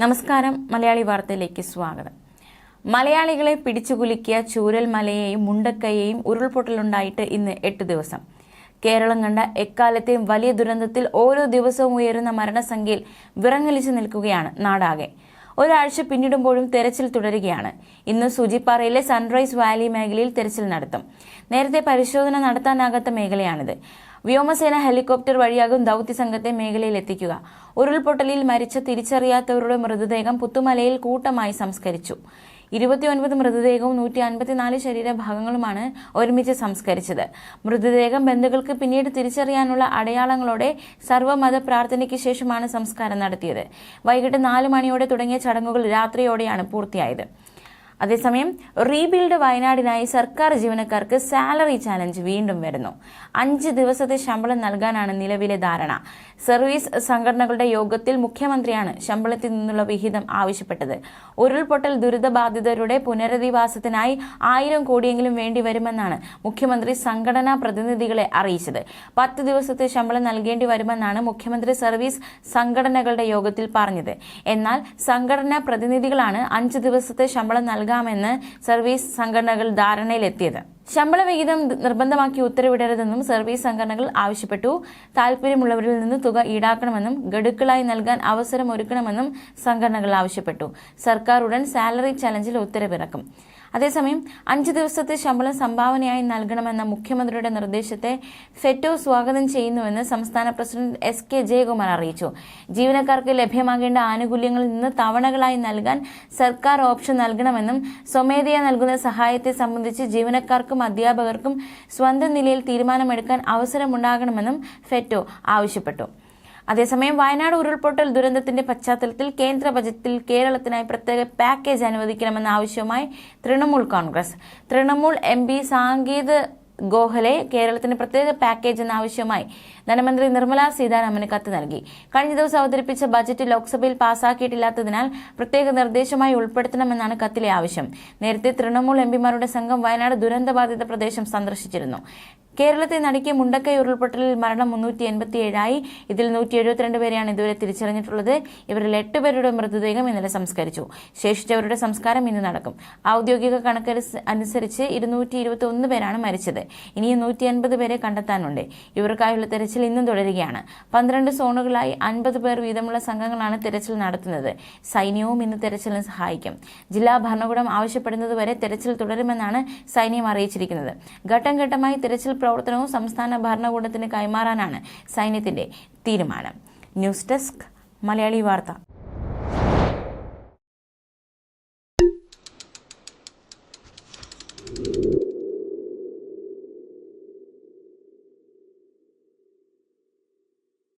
നമസ്കാരം മലയാളി വാർത്തയിലേക്ക് സ്വാഗതം. മലയാളികളെ പിടിച്ചുകുലുക്കിയ ചൂരൽമലയെയും മുണ്ടക്കയെയും ഉരുൾപൊട്ടലുണ്ടായിട്ട് ഇന്ന് എട്ട് ദിവസം. കേരളം കണ്ട എക്കാലത്തെയും വലിയ ദുരന്തത്തിൽ ഓരോ ദിവസവും ഉയരുന്ന മരണസംഖ്യയിൽ വിറങ്ങലിച്ചു നിൽക്കുകയാണ് നാടാകെ. ഒരാഴ്ച പിന്നിടുമ്പോഴും തെരച്ചിൽ തുടരുകയാണ്. ഇന്ന് സൂചിപ്പാറയിലെ സൺറൈസ് വാലി മേഖലയിൽ തെരച്ചിൽ നടത്തും. നേരത്തെ പരിശോധന നടത്താനാകാത്ത മേഖലയാണിത്. വ്യോമസേന ഹെലികോപ്റ്റർ വഴിയാകും ദൌത്യ സംഘത്തെ മേഖലയിൽ എത്തിക്കുക. ഉരുൾപൊട്ടലിൽ മരിച്ച തിരിച്ചറിയാത്തവരുടെ മൃതദേഹം പുത്തുമലയിൽ കൂട്ടമായി സംസ്കരിച്ചു. ഇരുപത്തിയൊൻപത് മൃതദേഹവും നൂറ്റി അൻപത്തിനാല് ശരീരഭാഗങ്ങളുമാണ് ഒരുമിച്ച് സംസ്കരിച്ചത്. മൃതദേഹം ബന്ധുക്കൾക്ക് പിന്നീട് തിരിച്ചറിയാനുള്ള അടയാളങ്ങളോടെ സർവമത പ്രാർത്ഥനയ്ക്ക് ശേഷമാണ് സംസ്കാരം നടത്തിയത്. വൈകിട്ട് നാല് മണിയോടെ തുടങ്ങിയ ചടങ്ങുകൾ രാത്രിയോടെയാണ് പൂർത്തിയായത്. അതേസമയം റീബിൽഡ് വയനാടിനായി സർക്കാർ ജീവനക്കാർക്ക് സാലറി ചാലഞ്ച് വീണ്ടും വരുന്നു. അഞ്ച് ദിവസത്തെ ശമ്പളം നൽകാനാണ് നിലവിലെ ധാരണ. സർവീസ് സംഘടനകളുടെ യോഗത്തിൽ മുഖ്യമന്ത്രിയാണ് ശമ്പളത്തിൽ നിന്നുള്ള വിഹിതം ആവശ്യപ്പെട്ടത്. ഉരുൾപൊട്ടൽ ദുരിതബാധിതരുടെ പുനരധിവാസത്തിനായി ആയിരം കോടിയെങ്കിലും വേണ്ടി വരുമെന്നാണ് മുഖ്യമന്ത്രി സംഘടനാ പ്രതിനിധികളെ അറിയിച്ചത്. പത്ത് ദിവസത്തെ ശമ്പളം നൽകേണ്ടി വരുമെന്നാണ് മുഖ്യമന്ത്രി സർവീസ് സംഘടനകളുടെ യോഗത്തിൽ പറഞ്ഞത്. എന്നാൽ സംഘടനാ പ്രതിനിധികളാണ് അഞ്ച് ദിവസത്തെ ശമ്പളം നൽകാമെന്ന് സർവീസ് സംഘടനകൾ ധാരണയിലെത്തിയത്. ശമ്പള വിഹിതം നിർബന്ധമാക്കി ഉത്തരവിടരുതെന്നും സർവീസ് സംഘടനകൾ ആവശ്യപ്പെട്ടു. താൽപര്യമുള്ളവരിൽ നിന്ന് തുക ഈടാക്കണമെന്നും ഗഡുക്കളായി നൽകാൻ അവസരം ഒരുക്കണമെന്നും സംഘടനകൾ ആവശ്യപ്പെട്ടു. സർക്കാർ ഉടൻ സാലറി ചലഞ്ചിൽ ഉത്തരവിറക്കും. അതേസമയം അഞ്ച് ദിവസത്തെ ശമ്പളം സംഭാവനയായി നൽകണമെന്ന മുഖ്യമന്ത്രിയുടെ നിർദ്ദേശത്തെ ഫെറ്റോ സ്വാഗതം ചെയ്യുന്നുവെന്ന് സംസ്ഥാന പ്രസിഡന്റ് എസ് കെ ജയകുമാർ അറിയിച്ചു. ജീവനക്കാർക്ക് ലഭ്യമാകേണ്ട ആനുകൂല്യങ്ങളിൽ നിന്ന് തവണകളായി നൽകാൻ സർക്കാർ ഓപ്ഷൻ നൽകണമെന്നും സ്വമേധയാ നൽകുന്ന സഹായത്തെ സംബന്ധിച്ച് ജീവനക്കാർക്കും അധ്യാപകർക്കും സ്വന്തം നിലയിൽ തീരുമാനമെടുക്കാൻ അവസരമുണ്ടാകണമെന്നും ഫെറ്റോ ആവശ്യപ്പെട്ടു. അതേസമയം വയനാട് ഉരുൾപൊട്ടൽ ദുരന്തത്തിന്റെ പശ്ചാത്തലത്തിൽ കേന്ദ്ര ബജറ്റിൽ കേരളത്തിനായി പ്രത്യേക പാക്കേജ് അനുവദിക്കണമെന്ന ആവശ്യവുമായി തൃണമൂൽ കോൺഗ്രസ്. തൃണമൂൽ എം പി സാങ്കേത് ഗോഹലെ കേരളത്തിന് പ്രത്യേക പാക്കേജ് എന്ന ആവശ്യവുമായി ധനമന്ത്രി നിർമ്മല സീതാരാമന് കത്ത് നൽകി. കഴിഞ്ഞ ദിവസം അവതരിപ്പിച്ച ബജറ്റ് ലോക്സഭയിൽ പാസാക്കിയിട്ടില്ലാത്തതിനാൽ പ്രത്യേക നിർദ്ദേശമായി ഉൾപ്പെടുത്തണമെന്നാണ് കത്തിലെ ആവശ്യം. നേരത്തെ തൃണമൂൽ എംപിമാരുടെ സംഘം വയനാട് ദുരന്തബാധിത പ്രദേശം സന്ദർശിച്ചിരുന്നു. കേരളത്തെ നടുക്കിയ മുണ്ടക്കൈ ഉരുൾപൊട്ടലിൽ മരണം മുന്നൂറ്റി എൺപത്തിയേഴായി. ഇതിൽ നൂറ്റി എഴുപത്തിരണ്ട് പേരെയാണ് ഇതുവരെ തിരിച്ചറിഞ്ഞിട്ടുള്ളത്. ഇവരിൽ എട്ട് പേരുടെ മൃതദേഹം ഇന്നലെ സംസ്കരിച്ചു. ശേഷിച്ചവരുടെ സംസ്കാരം ഇന്ന് നടക്കും. ഔദ്യോഗിക കണക്ക് അനുസരിച്ച് ഇരുന്നൂറ്റി ഇരുപത്തി ഒന്ന് പേരാണ് മരിച്ചത്. ഇനിയും നൂറ്റി അൻപത് പേരെ കണ്ടെത്താനുണ്ട്. ഇവർക്കായുള്ള തെരച്ചിൽ ഇന്നും തുടരുകയാണ്. പന്ത്രണ്ട് സോണുകളായി അൻപത് പേർ വീതമുള്ള സംഘങ്ങളാണ് തെരച്ചിൽ നടത്തുന്നത്. സൈന്യവും ഇന്ന് തെരച്ചിലിന് സഹായിക്കും. ജില്ലാ ഭരണകൂടം ആവശ്യപ്പെടുന്നതുവരെ തെരച്ചിൽ തുടരുമെന്നാണ് സൈന്യം അറിയിച്ചിരിക്കുന്നത്. ഘട്ടം ഘട്ടമായി തെരച്ചിൽ പ്രവർത്തനവും സംസ്ഥാന ഭരണകൂടത്തിന് കൈമാറാനാണ് സൈന്യത്തിന്റെ തീരുമാനം. ന്യൂസ് ഡെസ്ക് മലയാളി വാർത്ത.